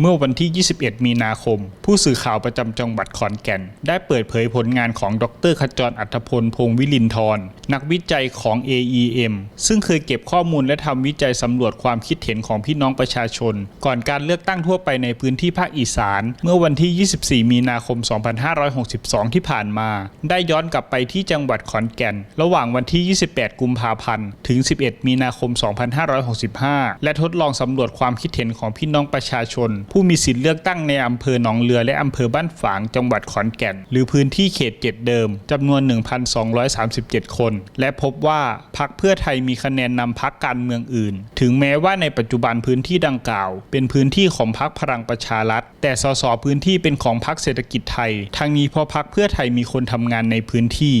เมื่อวันที่ 21 มีนาคม ผู้สื่อข่าวประจำจังหวัดขอนแก่น ได้เปิดเผยผลงานของดรขจรอัธพลพงวิลินทร์นักวิจัยของ AEM ซึ่งเคยเก็บข้อมูลและทำวิจัยสำรวจความคิดเห็นของพี่น้องประชาชน ก่อนการเลือกตั้งทั่วไปในพื้นที่ภาคอีสาน เมื่อวันที่ 24 มีนาคม 2562 ที่ผ่านมา ได้ย้อนกลับไปที่จังหวัดขอนแก่น ระหว่างวันที่ 28 กุมภาพันธ์ถึง 11 มีนาคม 2565 และทดลองสำรวจความคิดเห็นของพี่น้องประชาชนผู้มีสิทธิเลือกตั้งในอำเภอหนองเรือและอำเภอบ้านฝางจังหวัดขอนแก่น หรือพื้นที่เขตเจ็ดเดิมจำนวน 1,237 คน และพบว่าพักเพื่อไทยมีคะแนนนำพักการเมืองอื่น ถึงแม้ว่าในปัจจุบันพื้นที่ดังกล่าว เป็นพื้นที่ของพักพลังประชารัฐ แต่สสพื้นที่เป็นของพักเศรษฐกิจไทยทางนี้เพราะพักเพื่อไทยมีคนทำงานในพื้นที่